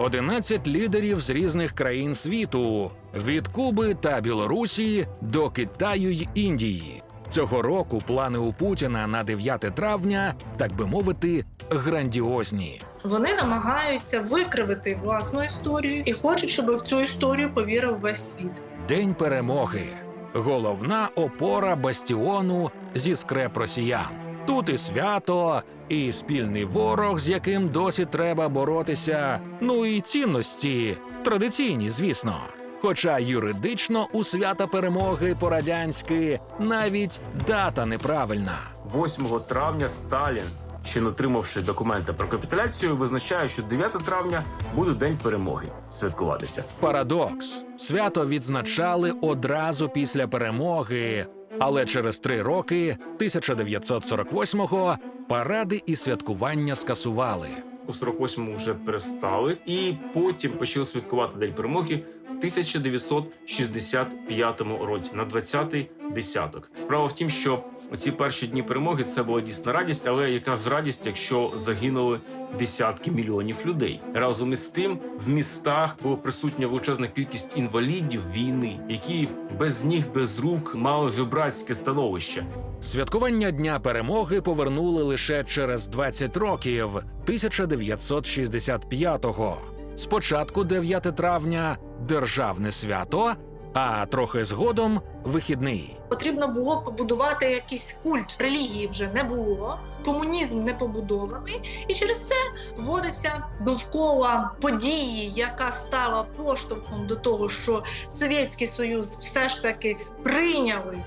11 лідерів з різних країн світу від Куби та Білорусі до Китаю й Індії. Цього року плани у Путіна на 9 травня, так би мовити, грандіозні. Вони намагаються викривити власну історію і хочуть, щоб в цю історію повірив весь світ. День перемоги. Головна опора бастіону зі скреп росіян. Тут і свято, і спільний ворог, з яким досі треба боротися. Ну і цінності традиційні, звісно. Хоча юридично у свята перемоги по-радянськи навіть дата неправильна. 8 травня Сталін, ще не отримавши документи про капітуляцію, визначає, що 9 травня буде день перемоги святкуватися. Парадокс. Свято відзначали одразу після перемоги, але через три роки, 1948-го, паради і святкування скасували. У 48-му вже перестали, і потім почали святкувати День перемоги в 1965 році на 20-й десяток. Справа в тім, що ці перші дні перемоги це була дійсна радість, але яка ж радість, якщо загинули десятки мільйонів людей. Разом із тим в містах була присутня величезна кількість інвалідів війни, які без ніг, без рук мали жебрацьке становище. Святкування Дня перемоги повернули лише через 20 років 1965-го. Спочатку 9 травня державне свято, а трохи згодом вихідний. Потрібно було побудувати якийсь культ релігії вже не було. Комунізм не побудований, і через це вводиться довкола події, яка стала поштовхом до того, що Совєтський Союз все ж таки прийняли.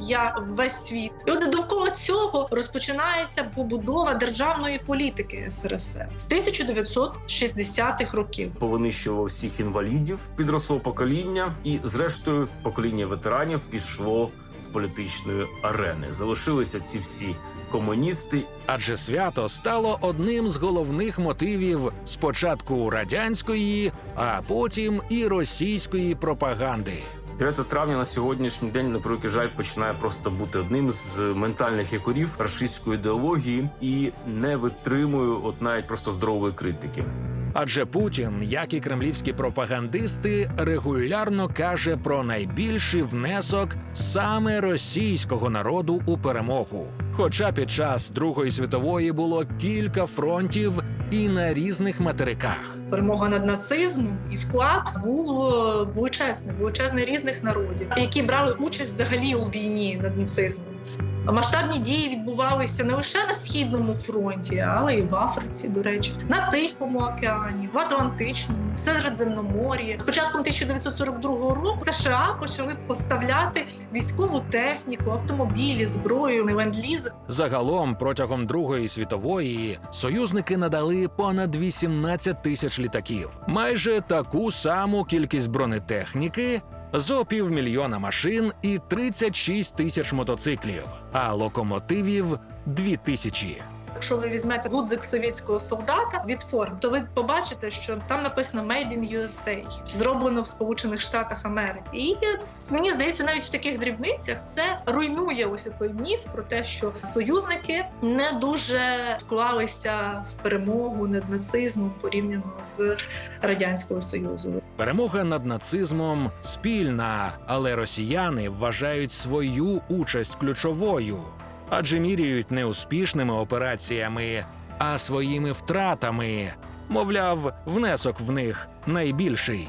Я весь світ, і от довкола цього розпочинається побудова державної політики СРСР з 1960-х років. повинищував всіх інвалідів, підросло покоління, і зрештою покоління ветеранів пішло з політичної арени. Залишилися ці всі комуністи. Адже свято стало одним з головних мотивів спочатку радянської, а потім і російської пропаганди. 9 травня на сьогоднішній день, на превеликий жаль, починає просто бути одним з ментальних якорів рашистської ідеології і не витримує от навіть просто здорової критики. Адже Путін, як і кремлівські пропагандисти, регулярно каже про найбільший внесок саме російського народу у перемогу. Хоча під час Другої світової було кілька фронтів і на різних материках. Перемога над нацизмом і вклад був е, величезний, величезний різних народів, які брали участь взагалі у війні над нацизмом. Масштабні дії відбувалися не лише на східному фронті, але й в Африці, до речі, на Тихому океані, в Атлантичному, в Середземномор'ї. З початком 1942 року США почали поставляти військову техніку, автомобілі, зброю, ленд-ліз Загалом, протягом Другої світової союзники надали понад 18 тисяч літаків, майже таку саму кількість бронетехніки, зо півмільйона машин і 36 тисяч мотоциклів, а локомотивів 2 тисячі. Якщо ви візьмете гудзик совєтського солдата від форм, то ви побачите, що там написано «Made in USA», зроблено в Сполучених Штатах Америки. І мені здається, навіть в таких дрібницях це руйнує ось той міф про те, що союзники не дуже вклалися в перемогу над нацизмом порівняно з радянського союзу. Перемога над нацизмом спільна, але росіяни вважають свою участь ключовою, адже міряють не успішними операціями, а своїми втратами. Мовляв, внесок в них найбільший.